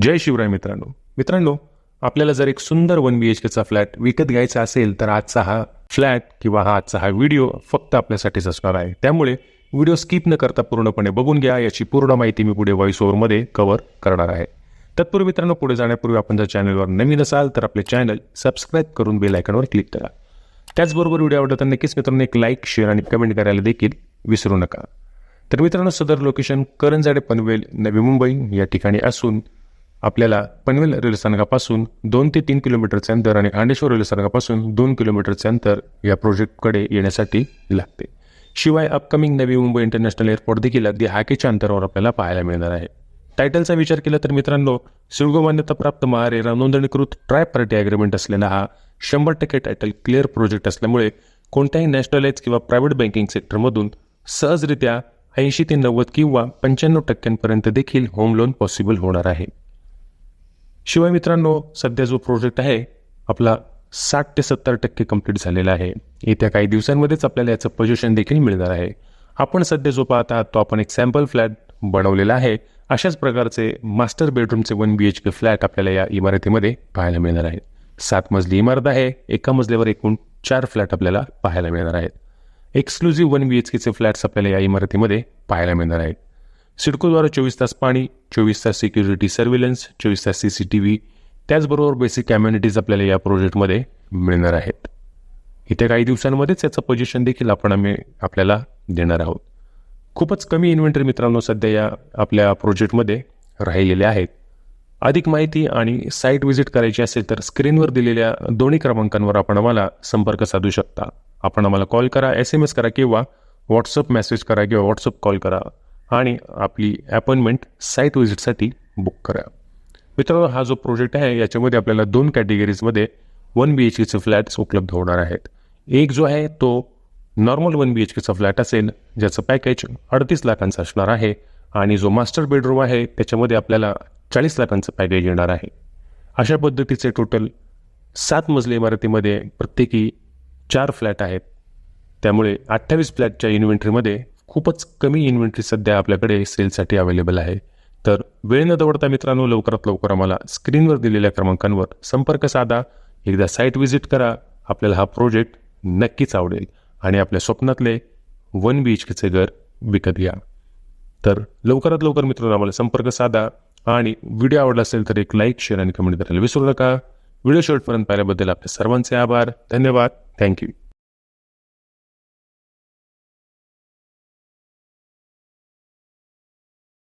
जय शिवराय मित्रांनो. मित्रांनो आपल्याला जर एक सुंदर वन बी एच केचा फ्लॅट विकत घ्यायचा असेल तर आजचा हा फ्लॅट किंवा हा आजचा हा व्हिडिओ फक्त आपल्यासाठीच असणार आहे. त्यामुळे व्हिडिओ स्किप न करता पूर्णपणे बघून घ्या. याची पूर्ण माहिती मी पुढे व्हॉइस ओव्हरमध्ये कव्हर करणार आहे. तत्पूर्वी मित्रांनो पुढे जाण्यापूर्वी आपण जर चॅनलवर नवीन असाल तर आपले चॅनल सबस्क्राईब करून बेल आयकॉनवर क्लिक करा. त्याचबरोबर व्हिडिओ आवडला तर नक्कीच मित्रांनो एक लाईक शेअर आणि कमेंट करायला देखील विसरू नका. तर मित्रांनो सदर लोकेशन करंजाडे पनवेल नवी मुंबई या ठिकाणी असून आपल्याला पनवेल रेल्वे स्थानकापासून दोन ते तीन किलोमीटरचे अंतर आणि आंडेश्वर रेल्वे स्थानकापासून दोन किलोमीटरचे अंतर या प्रोजेक्टकडे येण्यासाठी लागते. शिवाय upcoming Navi Mumbai international airport देखील अगदी हाकेच्या अंतरावर आपल्याला पाहायला मिळणार आहे. टायटलचा विचार केला तर मित्रांनो सिळगो मान्यताप्राप्त महारेरा नोंदणीकृत ट्राय पार्टी अग्रीमेंट असलेला हा शंभर टक्के टायटल क्लिअर प्रोजेक्ट असल्यामुळे कोणत्याही नॅशनलाइज किंवा प्रायव्हेट बँकिंग सेक्टरमधून सहजरित्या ऐंशी ते नव्वद किंवा पंच्याण्णव टक्क्यांपर्यंत देखील होम लोन पॉसिबल होणार आहे. शिवाय मित्रांनो सध्या जो प्रोजेक्ट आहे आपला साठ ते सत्तर टक्के कंप्लीट झालेला आहे. येत्या काही दिवसांमध्येच आपल्याला याचं पोझिशन देखील मिळणार आहे. आपण सध्या जो पाहत आहात तो आपण एक सॅम्पल फ्लॅट बनवलेला आहे. अशाच प्रकारचे master बेडरूमचे one B H K flat आपल्याला या इमारतीमध्ये पाहायला मिळणार आहेत. सात मजली इमारत आहे एका मजल्यावर एकूण चार फ्लॅट आपल्याला पाहायला मिळणार आहेत. एक्सक्लुझिव्ह वन बी एच केचे फ्लॅट्स आपल्याला या इमारतीमध्ये पाहायला मिळणार आहेत. सिडकोद्वारे चोवीस तास पाणी चोवीस तास सिक्युरिटी सर्व्हिलन्स चोवीस तास सी सी टी व्ही त्याचबरोबर बेसिक कम्युनिटीज आपल्याला या प्रोजेक्टमध्ये मिळणार आहेत. इथे काही दिवसांमध्येच याचं पोजिशन देखील आपण आम्ही आपल्याला देणार आहोत. खूपच कमी इन्व्हेंटरी मित्रांनो सध्या या आपल्या प्रोजेक्टमध्ये राहिलेले आहेत. अधिक माहिती आणि साईट व्हिजिट करायची असेल तर स्क्रीनवर दिलेल्या दोन्ही क्रमांकांवर आपण आम्हाला संपर्क साधू शकता. आपण आम्हाला कॉल करा एस एम एस करा किंवा व्हॉट्सअप मेसेज करा किंवा व्हॉट्सअप कॉल करा. आणि आपली अपॉइंटमेंट साईट व्हिजिटसाठी बुक करा. मित्रांनो हा जो प्रोजेक्ट आहे याच्यामध्ये आपल्याला दोन कॅटेगरीजमध्ये वन बी एच केचे फ्लॅट्स उपलब्ध होणार आहेत. एक जो आहे तो नॉर्मल वन बी एच केचा फ्लॅट असेल ज्याचं पॅकेज अडतीस लाखांचं असणार आहे आणि जो मास्टर बेडरूम आहे त्याच्यामध्ये आपल्याला चाळीस लाखांचं पॅकेज येणार आहे. अशा पद्धतीचे टोटल सात मजली इमारतीमध्ये प्रत्येकी चार फ्लॅट आहेत. त्यामुळे अठ्ठावीस फ्लॅटच्या इन्व्हेंटरीमध्ये खूपच कमी इन्व्हेंटरी सध्या आपल्याकडे सेलसाठी अवेलेबल आहे. तर वेळ न दवडता मित्रांनो लवकरात लवकर आम्हाला स्क्रीनवर दिलेल्या क्रमांकांवर संपर्क साधा. एकदा साईट व्हिजिट करा. आपल्याला हा प्रोजेक्ट नक्कीच आवडेल. आणि आपल्या स्वप्नातले वन बी एच केचे घर विकत घ्या. तर लवकरात लवकर मित्रांनो आम्हाला संपर्क साधा. आणि व्हिडिओ आवडला असेल तर एक लाईक शेअर आणि कमेंट करायला विसरू नका. व्हिडिओ शेवटपर्यंत पाहिल्याबद्दल आपल्या सर्वांचे आभार. धन्यवाद. थँक्यू